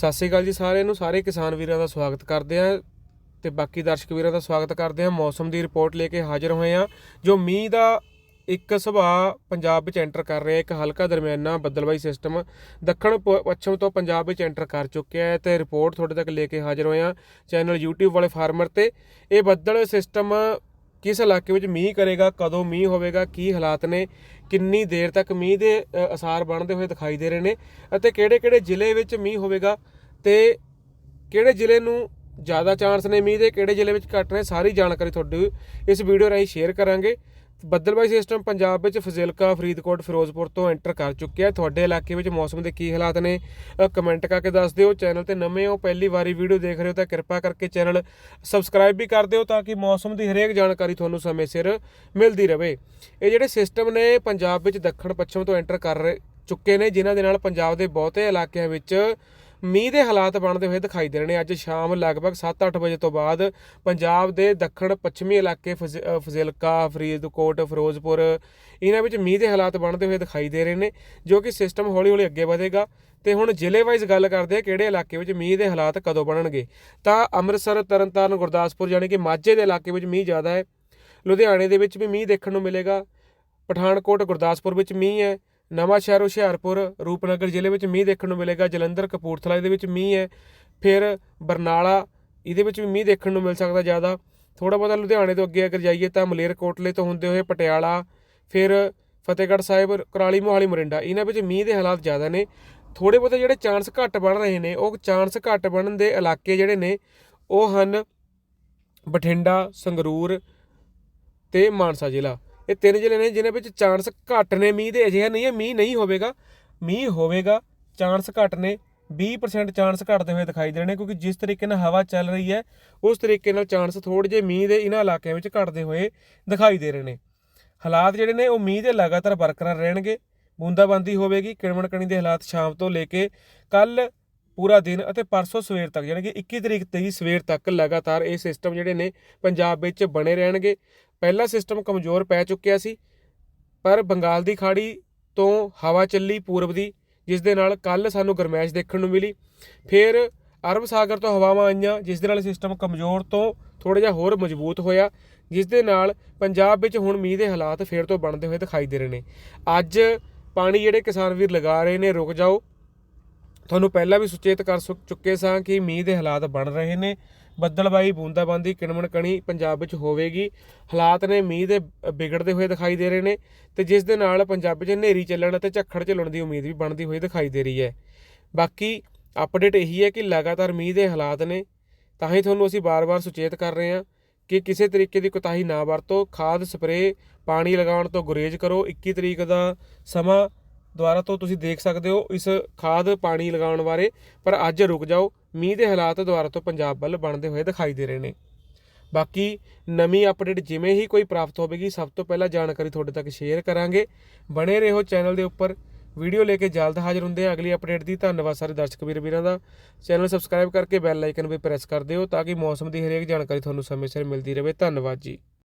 ਸਤਿ ਸ਼੍ਰੀ ਅਕਾਲ ਜੀ ਸਾਰਿਆਂ ਨੂੰ। ਸਾਰੇ ਕਿਸਾਨ ਵੀਰਾਂ ਦਾ ਸਵਾਗਤ ਕਰਦੇ ਆ ਤੇ ਬਾਕੀ ਦਰਸ਼ਕ ਵੀਰਾਂ ਦਾ ਸਵਾਗਤ ਕਰਦੇ ਆ ਮੌਸਮ ਦੀ ਰਿਪੋਰਟ ਲੈ ਕੇ ਹਾਜ਼ਰ ਹੋਏ ਆ ਜੋ ਮੀਂਹ ਦਾ ਇੱਕ ਸੁਭਾਅ ਪੰਜਾਬ ਵਿੱਚ ਐਂਟਰ ਕਰ ਰਿਹਾ ਇੱਕ ਹਲਕਾ ਦਰਮਿਆਨਾ ਬੱਦਲਬਾਈ ਸਿਸਟਮ ਦੱਖਣ ਪ- ਪੱਛਮ ਤੋਂ ਪੰਜਾਬ ਵਿੱਚ ਐਂਟਰ ਕਰ ਚੁੱਕਿਆ ਹੈ ਤੇ ਰਿਪੋਰਟ ਤੁਹਾਡੇ ਤੱਕ ਲੈ ਕੇ ਹਾਜ਼ਰ ਹੋਏ ਆ ਚੈਨਲ YouTube ਵਾਲੇ ਫਾਰਮਰ ਤੇ। ਇਹ ਬੱਦਲ ਸਿਸਟਮ ਕਿਸ ਇਲਾਕੇ ਵਿੱਚ ਮੀਂਹ ਕਰੇਗਾ, ਕਦੋਂ ਮੀਂਹ ਹੋਵੇਗਾ, ਕੀ ਹਾਲਾਤ ਨੇ, ਕਿੰਨੀ ਦੇਰ ਤੱਕ ਮੀਂਹ ਦੇ ਅਸਾਰ ਬਣਦੇ ਹੋਏ ਦਿਖਾਈ ਦੇ ਰਹੇ ਨੇ ਅਤੇ ਕਿਹੜੇ-ਕਿਹੜੇ ਜ਼ਿਲ੍ਹੇ ਵਿੱਚ ਮੀਂਹ ਹੋਵੇਗਾ ਤੇ ਕਿਹੜੇ ਜ਼ਿਲ੍ਹੇ ਨੂੰ ਜ਼ਿਆਦਾ ਚਾਂਸ ਨੇ ਮੀਂਹ ਦੇ, ਕਿਹੜੇ ਜ਼ਿਲ੍ਹੇ ਵਿੱਚ ਘੱਟ ਨੇ, ਸਾਰੀ ਜਾਣਕਾਰੀ ਤੁਹਾਡੀ ਇਸ ਵੀਡੀਓ ਰਾਹੀਂ ਸ਼ੇਅਰ ਕਰਾਂਗੇ। ਬੱਦਲਬਾਈ ਸਿਸਟਮ ਪੰਜਾਬ ਵਿੱਚ ਫਜ਼ਿਲਕਾ, ਫਰੀਦਕੋਟ, ਫਿਰੋਜ਼ਪੁਰ ਤੋਂ ਐਂਟਰ ਕਰ ਚੁੱਕਿਆ ਤੁਹਾਡੇ ਇਲਾਕੇ ਵਿੱਚ ਮੌਸਮ ਦੇ ਕੀ ਹਾਲਾਤ ਨੇ? ਕਮੈਂਟ ਕਰਕੇ ਦੱਸ ਦਿਓ। ਚੈਨਲ ਤੇ ਨਵੇਂ ਹੋ, ਪਹਿਲੀ ਵਾਰੀ ਵੀਡੀਓ ਦੇਖ ਰਹੇ ਹੋ ਤਾਂ ਕਿਰਪਾ ਕਰਕੇ ਚੈਨਲ ਸਬਸਕ੍ਰਾਈਬ ਵੀ ਕਰ ਦਿਓ ਤਾਂ ਕਿ ਮੌਸਮ ਦੀ ਹਰੇਕ ਜਾਣਕਾਰੀ ਤੁਹਾਨੂੰ ਸਮੇਂ ਸਿਰ ਮਿਲਦੀ ਰਹੇ। ਇਹ ਜਿਹੜੇ ਸਿਸਟਮ ਨੇ ਪੰਜਾਬ ਵਿੱਚ ਦੱਖਣ ਪੱਛਮ ਤੋਂ ਐਂਟਰ ਕਰ ਰਹੇ- ਚੁੱਕੇ ਨੇ, ਜਿਨ੍ਹਾਂ ਦੇ ਨਾਲ ਪੰਜਾਬ ਦੇ ਬਹੁਤੇ ਇਲਾਕਿਆਂ ਵਿੱਚ ਮੀਂਹ ਦੇ ਹਾਲਾਤ ਬਣਦੇ ਹੋਏ ਦਿਖਾਈ ਦੇ ਰਹੇ ਨੇ। ਅੱਜ ਸ਼ਾਮ ਲਗਭਗ 7-8 ਵਜੇ ਤੋਂ ਬਾਅਦ ਪੰਜਾਬ ਦੇ ਦੱਖਣ ਪੱਛਮੀ ਇਲਾਕੇ ਫਜ਼- ਫਜ਼ਿਲਕਾ, ਫਰੀਦਕੋਟ, ਫਿਰੋਜ਼ਪੁਰ, ਇਹਨਾਂ ਵਿੱਚ ਮੀਂਹ ਦੇ ਹਾਲਾਤ ਬਣਦੇ ਹੋਏ ਦਿਖਾਈ ਦੇ ਰਹੇ ਨੇ, ਜੋ ਕਿ ਸਿਸਟਮ ਹੌਲੀ-ਹੌਲੀ ਅੱਗੇ ਵਧੇਗਾ। ਤੇ ਹੁਣ ਜ਼ਿਲ੍ਹੇ ਵਾਈਜ਼ ਗੱਲ ਕਰਦੇ ਆ ਕਿਹੜੇ ਇਲਾਕੇ ਵਿੱਚ ਮੀਂਹ ਦੇ ਹਾਲਾਤ ਕਦੋਂ ਬਣਨਗੇ? ਤਾਂ ਅੰਮ੍ਰਿਤਸਰ, ਤਰਨਤਾਰਨ, ਗੁਰਦਾਸਪੁਰ ਯਾਨੀ ਕਿ ਮਾਝੇ ਦੇ ਇਲਾਕੇ ਵਿੱਚ ਮੀਂਹ ਜ਼ਿਆਦਾ ਹੈ। ਲੁਧਿਆਣੇ ਦੇ ਵਿੱਚ ਵੀ ਮੀਂਹ ਦੇਖਣ ਨੂੰ ਮਿਲੇਗਾ। ਪਠਾਨਕੋਟ, ਗੁਰਦਾਸਪੁਰ ਵਿੱਚ ਮੀਂਹ ਹੈ। ਨਵਾਂ ਸ਼ਹਿਰ ਹੁਸ਼ਿਆਰਪੁਰ, ਰੂਪਨਗਰ ਜ਼ਿਲ੍ਹੇ ਵਿੱਚ ਮੀਂਹ ਦੇਖਣ ਨੂੰ ਮਿਲੇਗਾ, ਜਲੰਧਰ, ਕਪੂਰਥਲਾ ਇਹਦੇ ਵਿੱਚ ਮੀਂਹ ਹੈ, ਫਿਰ ਬਰਨਾਲਾ, ਇਹਦੇ ਵਿੱਚ ਵੀ ਮੀਂਹ ਦੇਖਣ ਨੂੰ ਮਿਲ ਸਕਦਾ ਜ਼ਿਆਦਾ। ਥੋੜਾ ਬਹੁਤਾ ਲੁਧਿਆਣੇ ਤੋਂ ਅੱਗੇ ਅਗਰ ਜਾਈਏ ਤਾਂ ਮਲੇਰਕੋਟਲੇ ਤੋਂ ਹੁੰਦੇ ਹੋਏ ਪਟਿਆਲਾ, ਫਿਰ ਫਤਿਹਗੜ੍ਹ ਸਾਹਿਬ, ਕਰਾਲੀ, ਮੋਹਾਲੀ, ਮੋਰਿੰਡਾ, ਇਹਨਾਂ ਵਿੱਚ ਮੀਂਹ ਦੇ ਹਾਲਾਤ ਜ਼ਿਆਦਾ ਨੇ। ਥੋੜੇ ਬਹੁਤੇ ਜਿਹੜੇ ਚਾਂਸ ਘੱਟ ਬਣ ਰਹੇ ਨੇ, ਉਹ ਚਾਂਸ ਘੱਟ ਬਣਨ ਦੇ ਇਲਾਕੇ ਜਿਹੜੇ ਨੇ, ਉਹ ਹਨ ਬਠਿੰਡਾ, ਸੰਗਰੂਰ ਤੇ ਮਾਨਸਾ ਜ਼ਿਲ੍ਹਾ। ਇਹ ਤਿੰਨ ਜ਼ਿਲ੍ਹੇ ਨੇ ਜਿਨ੍ਹਾਂ ਵਿੱਚ ਚਾਂਸ ਘੱਟ ਨੇ, ਮੀਂਹ ਦੇ ਅਜਿਹਾ ਨਹੀਂ ਹੈ, ਮੀਂਹ ਨਹੀਂ ਹੋਵੇਗਾ। ਮੀਂਹ ਹੋਵੇਗਾ, ਚਾਂਸ ਘੱਟ ਨੇ 20% ਚਾਂਸ ਘਟਦੇ ਹੋਏ ਦਿਖਾਈ ਦੇ ਰਹੇ ਨੇ, ਕਿਉਂਕਿ ਜਿਸ ਤਰੀਕੇ ਨਾਲ ਹਵਾ ਚੱਲ ਰਹੀ ਹੈ, ਉਸ ਤਰੀਕੇ ਨਾਲ ਚਾਂਸ ਥੋੜੇ ਜਿਹੇ ਮੀਂਹ ਦੇ ਇਹਨਾਂ ਇਲਾਕਿਆਂ ਵਿੱਚ ਘਟਦੇ ਹੋਏ ਦਿਖਾਈ ਦੇ ਰਹੇ ਨੇ। ਹਾਲਾਤ ਜਿਹੜੇ ਨੇ, ਉਹ ਮੀਂਹ ਦੇ ਲਗਾਤਾਰ ਬਰਕਰਾਰ ਰਹਿਣਗੇ। ਬੂੰਦਾਬਾਂਦੀ ਹੋਵੇਗੀ ਕਿਣਮਣਕਣੀ ਦੇ ਹਾਲਾਤ ਸ਼ਾਮ ਤੋਂ ਲੈ ਕੇ ਕੱਲ ਪੂਰਾ ਦਿਨ ਅਤੇ ਪਰਸੋਂ ਸਵੇਰ ਤੱਕ, ਯਾਨੀ ਕਿ 21 ਤਰੀਕ ਤੇ ਸਵੇਰ ਤੱਕ ਲਗਾਤਾਰ ਇਹ ਸਿਸਟਮ ਜਿਹੜੇ ਨੇ ਪੰਜਾਬ ਵਿੱਚ ਬਣੇ ਰਹਿਣਗੇ। ਪਹਿਲਾ ਸਿਸਟਮ ਕਮਜ਼ੋਰ ਪੈ ਚੁੱਕਿਆ ਸੀ, ਪਰ ਬੰਗਾਲ ਦੀ ਖਾੜੀ ਤੋਂ ਹਵਾ ਚੱਲੀ ਪੂਰਬ ਦੀ, ਜਿਸ ਦੇ ਨਾਲ ਕੱਲ ਸਾਨੂੰ ਗਰਮੈਸ਼ ਦੇਖਣ ਨੂੰ ਮਿਲੀ। ਫਿਰ ਅਰਬ ਸਾਗਰ ਤੋਂ ਹਵਾਵਾਂ ਆਈਆਂ, ਜਿਸ ਦੇ ਨਾਲ ਸਿਸਟਮ ਕਮਜ਼ੋਰ ਤੋਂ ਥੋੜਾ ਜਿਹਾ ਹੋਰ ਮਜ਼ਬੂਤ ਹੋਇਆ, ਜਿਸ ਦੇ ਨਾਲ ਪੰਜਾਬ ਵਿੱਚ ਹੁਣ ਮੀਂਹ ਦੇ ਹਾਲਾਤ ਫੇਰ ਤੋਂ ਬਣਦੇ ਹੋਏ ਦਿਖਾਈ ਦੇ ਰਹੇ ਨੇ। ਅੱਜ ਪਾਣੀ ਜਿਹੜੇ ਕਿਸਾਨ ਵੀਰ ਲਗਾ ਰਹੇ ਨੇ, ਰੁਕ ਜਾਓ। ਤੁਹਾਨੂੰ ਪਹਿਲਾਂ ਵੀ ਸੁਚੇਤ ਕਰ ਸੁ- ਚੁੱਕੇ ਸਾਂ ਕਿ ਮੀਂਹ ਦੇ ਹਾਲਾਤ ਬਣ ਰਹੇ ਨੇ। ਬੱਦਲਬਾਈ, ਬੂੰਦਾਬਾਂਦੀ ਕਿਣਮਣ ਕਣੀ ਪੰਜਾਬ ਵਿੱਚ ਹੋਵੇਗੀ। ਹਾਲਾਤ ਨੇ ਮੀਂਹ ਦੇ ਵਿਗੜਦੇ ਹੋਏ ਦਿਖਾਈ ਦੇ ਰਹੇ ਨੇ ਤੇ ਜਿਸ ਦੇ ਨਾਲ ਪੰਜਾਬ ਵਿੱਚ ਹਨੇਰੀ ਚੱਲਣ ਅਤੇ ਝੱਖੜ ਚੱਲਣ ਦੀ ਉਮੀਦ ਵੀ ਬਣਦੀ ਹੋਈ ਦਿਖਾਈ ਦੇ ਰਹੀ ਹੈ। ਬਾਕੀ ਅਪਡੇਟ ਇਹੀ ਹੈ ਕਿ ਲਗਾਤਾਰ ਮੀਂਹ ਦੇ ਹਾਲਾਤ ਨੇ। ਤਾਂ ਹੀ ਤੁਹਾਨੂੰ ਅਸੀਂ ਬਾਰ-ਬਾਰ ਸੁਚੇਤ ਕਰ ਰਹੇ ਹਾਂ ਕਿ ਕਿਸੇ ਤਰੀਕੇ ਦੀ ਕੁਤਾਹੀ ਨਾ ਵਰਤੋ। ਖਾਦ, ਸਪਰੇਅ, ਪਾਣੀ ਲਗਾਉਣ ਤੋਂ ਗੁਰੇਜ਼ ਕਰੋ। 21 ਤਰੀਕ ਦਾ ਸਮਾਂ ਦੁਆਰਾ ਤੋਂ ਤੁਸੀਂ ਦੇਖ ਸਕਦੇ ਹੋ ਇਸ ਖਾਦ ਪਾਣੀ ਲਗਾਉਣ ਬਾਰੇ, ਪਰ ਅੱਜ ਰੁਕ ਜਾਓ, ਮੀਂਹ ਦੇ ਹਾਲਾਤ ਦੁਆਰਾ ਤੋਂ ਪੰਜਾਬ ਵੱਲ ਬਣਦੇ ਹੋਏ ਦਿਖਾਈ ਦੇ ਰਹੇ ਨੇ। ਬਾਕੀ ਨਵੀਂ ਅਪਡੇਟ ਜਿਵੇਂ ਹੀ ਕੋਈ ਪ੍ਰਾਪਤ ਹੋਵੇਗੀ, ਸਭ ਤੋਂ ਪਹਿਲਾਂ ਜਾਣਕਾਰੀ ਤੁਹਾਡੇ ਤੱਕ ਸ਼ੇਅਰ ਕਰਾਂਗੇ। ਬਣੇ ਰਹੋ ਚੈਨਲ ਦੇ ਉੱਪਰ। ਵੀਡੀਓ ਲੈ ਕੇ ਜਲਦ ਹਾਜ਼ਰ ਹੁੰਦੇ ਆ ਅਗਲੀ ਅਪਡੇਟ ਦੀ। ਧੰਨਵਾਦ ਸਾਰੇ ਦਰਸ਼ਕ ਵੀਰ ਵੀਰਾਂ ਦਾ। ਚੈਨਲ ਸਬਸਕ੍ਰਾਈਬ ਕਰਕੇ ਬੈਲ ਆਈਕਨ ਵੀ ਪ੍ਰੈਸ ਕਰ ਦਿਓ ਤਾਂ ਕਿ ਮੌਸਮ ਦੀ ਹਰੇਕ ਜਾਣਕਾਰੀ ਤੁਹਾਨੂੰ ਸਮੇਂ ਸਿਰ ਮਿਲਦੀ ਰਹੇ। ਧੰਨਵਾਦ ਜੀ।